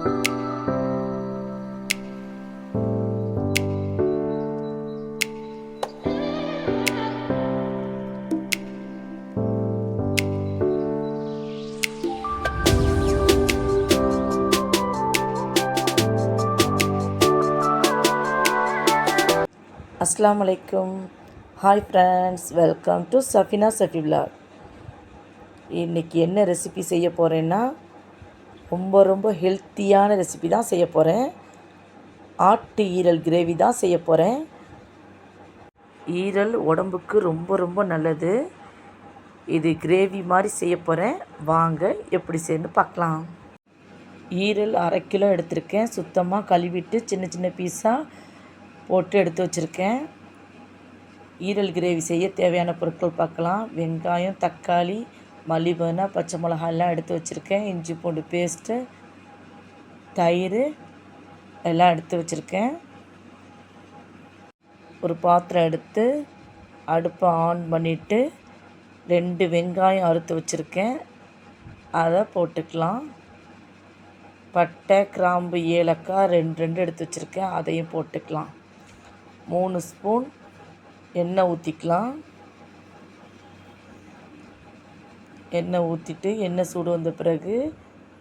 அஸ்லாம் அலைக்கும் hi friends welcome to Safina Safi vlog. இன்றைக்கி என்ன ரெசிபி செய்ய போகிறேன்னா ரொம்ப ரொம்ப ஹெல்த்தியான ரெசிபி தான் செய்ய போகிறேன் ஆட்டு ஈரல் கிரேவி தான் செய்ய போகிறேன் ஈரல் உடம்புக்கு ரொம்ப ரொம்ப நல்லது. இது கிரேவி மாதிரி செய்ய போகிறேன் வாங்க எப்படி செய்யணும்னு பார்க்கலாம். ஈரல் அரை கிலோ எடுத்திருக்கேன். சுத்தமாக கழுவிட்டு சின்ன சின்ன பீஸாக போட்டு எடுத்து வச்சுருக்கேன். ஈரல் கிரேவி செய்ய தேவையான பொருட்கள் பார்க்கலாம். வெங்காயம் தக்காளி மல்லிபுதனா பச்சை மிளகாயெல்லாம் எடுத்து வச்சுருக்கேன். இஞ்சி பூண்டு பேஸ்ட்டு தயிர் எல்லாம் எடுத்து வச்சுருக்கேன். ஒரு பாத்திரம் எடுத்து அடுப்பை ஆன் பண்ணிவிட்டு ரெண்டு வெங்காயம் அறுத்து வச்சுருக்கேன். அதை போட்டுக்கலாம். பட்டை கிராம்பு ஏலக்காய் ரெண்டு ரெண்டு எடுத்து வச்சுருக்கேன். அதையும் போட்டுக்கலாம். மூணு ஸ்பூன் எண்ணெய் ஊற்றிக்கலாம் எண்ணெய் ஊற்றிட்டு எண்ணெய் சூடு வந்த பிறகு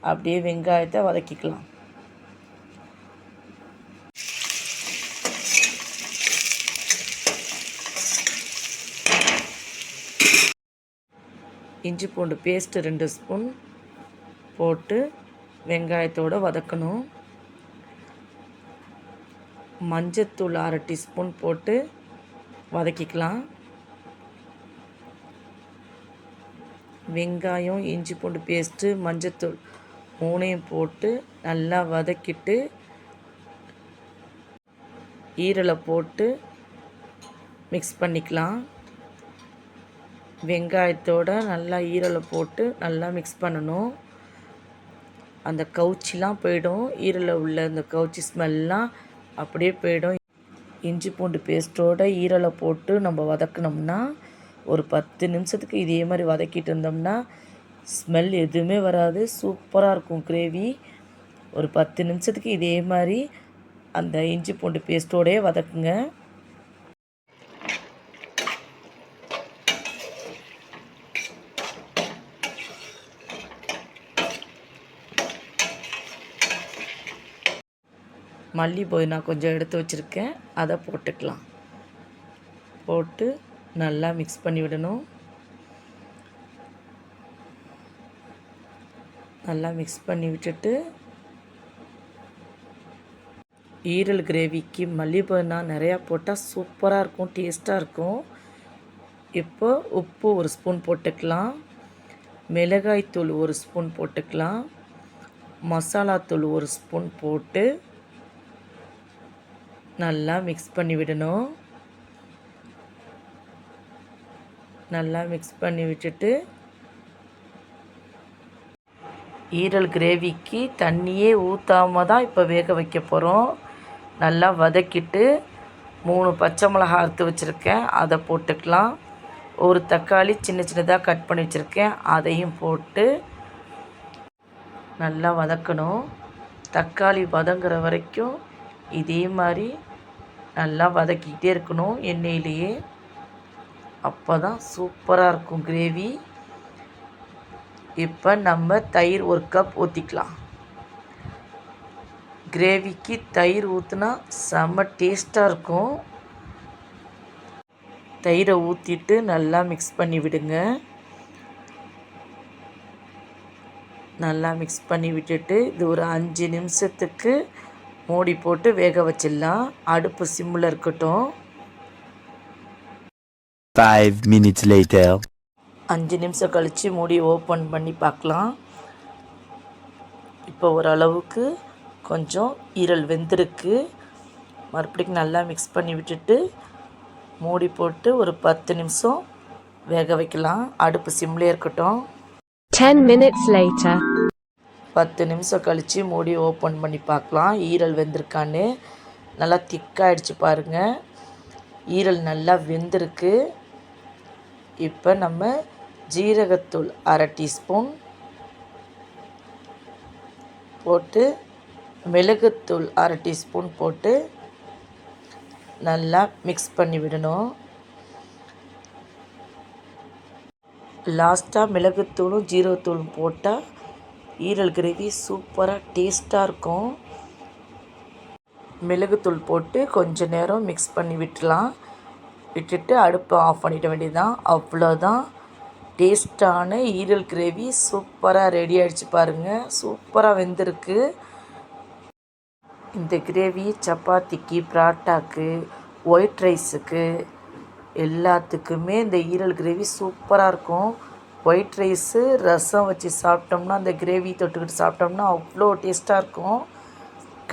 அப்படியே வெங்காயத்தை வதக்கிக்கலாம். இஞ்சி பூண்டு பேஸ்ட்டு ரெண்டு ஸ்பூன் போட்டு வெங்காயத்தோடு வதக்கணும். மஞ்சத்தூள் அரை டீஸ்பூன் போட்டு வதக்கிக்கலாம். வெங்காயம் இஞ்சி பூண்டு பேஸ்ட்டு மஞ்சத்தூள் மூணையும் போட்டு நல்லா வதக்கிட்டு ஈரலை போட்டு மிக்ஸ் பண்ணிக்கலாம். வெங்காயத்தோட நல்லா ஈரலை போட்டு நல்லா மிக்ஸ் பண்ணணும். அந்த கவுச்சிலாம் போயிடும். ஈரலை உள்ள அந்த கவுச்சி ஸ்மெல்லாம் அப்படியே போயிடும். இஞ்சி பூண்டு பேஸ்ட்டோட ஈரலை போட்டு நம்ம வதக்கினோம்னா ஒரு பத்து நிமிஷத்துக்கு இதே மாதிரி வதக்கிட்டு இருந்தோம்னா ஸ்மெல் எதுவுமே வராது. சூப்பராக இருக்கும் கிரேவி. ஒரு பத்து நிமிஷத்துக்கு இதே மாதிரி அந்த இஞ்சி பூண்டு பேஸ்ட்டோடயே வதக்குங்க. மல்லி நான் கொஞ்சம் எடுத்து வச்சுருக்கேன். அதை போட்டுக்கலாம். போட்டு நல்லா மிக்ஸ் பண்ணி விடணும். நல்லா மிக்ஸ் பண்ணி விட்டுட்டு ஈரல் கிரேவிக்கு மல்லி நிறையா போட்டால் சூப்பராக இருக்கும் டேஸ்ட்டாக இருக்கும். இப்போ உப்பு ஒரு ஸ்பூன் போட்டுக்கலாம். மிளகாய்த்தூள் ஒரு ஸ்பூன் போட்டுக்கலாம். மசாலாத்தூள் ஒரு ஸ்பூன் போட்டு நல்லா மிக்ஸ் பண்ணி விடணும். நல்லா மிக்ஸ் பண்ணி விட்டுட்டு ஈரல் கிரேவிக்கு தண்ணியே ஊற்றாம தான் இப்போ வேக வைக்க போகிறோம் நல்லா வதக்கிட்டு மூணு பச்சை மிளகாய் அறுத்து வச்சுருக்கேன். அதை போட்டுக்கலாம். ஒரு தக்காளி சின்ன சின்னதாக கட் பண்ணி வச்சுருக்கேன். அதையும் போட்டு நல்லா வதக்கணும். தக்காளி வதங்குற வரைக்கும் இதே மாதிரி நல்லா வதக்கிக்கிட்டே இருக்கணும் எண்ணெயிலேயே. அப்போ தான் சூப்பராக இருக்கும் கிரேவி. இப்போ நம்ம தயிர் ஒரு கப் ஊற்றிக்கலாம் கிரேவிக்கு தயிர் ஊற்றுனா செம்ம டேஸ்ட்டாக இருக்கும். தயிரை ஊற்றிட்டு நல்லா மிக்ஸ் பண்ணி விடுங்க. நல்லா மிக்ஸ் பண்ணி விட்டுட்டு இது ஒரு அஞ்சு நிமிஷத்துக்கு மூடி போட்டு வேக வச்சிடலாம். அடுப்பு சிம்மில் இருக்கட்டும். Five minutes later. அஞ்சு நிமிஷம் கழித்து மூடி ஓப்பன் பண்ணி பார்க்கலாம். இப்போ ஓரளவுக்கு கொஞ்சம் ஈரல் வெந்திருக்கு. மறுபடியும் நல்லா மிக்ஸ் பண்ணி விட்டுட்டு மூடி போட்டு ஒரு பத்து நிமிஷம் வேக வைக்கலாம். அடுப்பு சிம்லேயே இருக்கட்டும். 10 minutes later. பத்து நிமிஷம் கழித்து மூடி ஓப்பன் பண்ணி பார்க்கலாம். ஈரல் வெந்திருக்கான்னு. நல்லா திக்காயிடுச்சு பாருங்கள் ஈரல் நல்லா வெந்திருக்கு. இப்போ நம்ம ஜீரகத்தூள் அரை டீஸ்பூன் போட்டு மிளகுத்தூள் அரை டீஸ்பூன் போட்டு நல்லா மிக்ஸ் பண்ணி விடணும். லாஸ்ட்டாக மிளகுத்தூளும் ஜீரகத்தூளும் போட்டால் ஈரல் கிரேவி சூப்பராக டேஸ்ட்டாக இருக்கும். மிளகுத்தூள் போட்டு கொஞ்ச நேரம் மிக்ஸ் பண்ணி விட்டுலாம். விட்டுட்டு அடுப்பை ஆஃப் பண்ணிட வேண்டியதுதான். அவ்வளோதான் டேஸ்ட்டான ஈரல் கிரேவி சூப்பராக ரெடி ஆகிடுச்சு பாருங்கள் சூப்பராக வெந்திருக்கு. இந்த கிரேவி சப்பாத்திக்கு பராட்டாக்கு ஒயிட் ரைஸுக்கு எல்லாத்துக்குமே இந்த ஈரல் கிரேவி சூப்பராக இருக்கும். ஒயிட் ரைஸு ரசம் வச்சு சாப்பிட்டோம்னா அந்த கிரேவி தொட்டுக்கிட்டு சாப்பிட்டோம்னா அவ்வளோ டேஸ்ட்டாக இருக்கும்.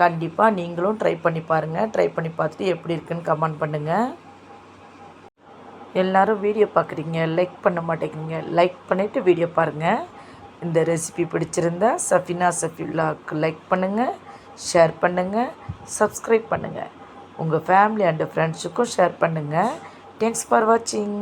கண்டிப்பாக நீங்களும் ட்ரை பண்ணி பாருங்கள் ட்ரை பண்ணி பார்த்துட்டு எப்படி இருக்குன்னு கமெண்ட் பண்ணுங்கள் எல்லோரும் வீடியோ பார்க்குறீங்க லைக் பண்ண மாட்டேங்கிறீங்க லைக் பண்ணிவிட்டு வீடியோ பாருங்கள் இந்த ரெசிபி பிடிச்சிருந்தா சஃபினா சஃபியுல்லாவுக்கு லைக் பண்ணுங்கள் ஷேர் பண்ணுங்கள் சப்ஸ்கிரைப் பண்ணுங்கள் உங்கள் ஃபேமிலி அண்டு ஃப்ரெண்ட்ஸுக்கும் ஷேர் பண்ணுங்கள் தேங்க்ஸ் ஃபார் வாட்சிங்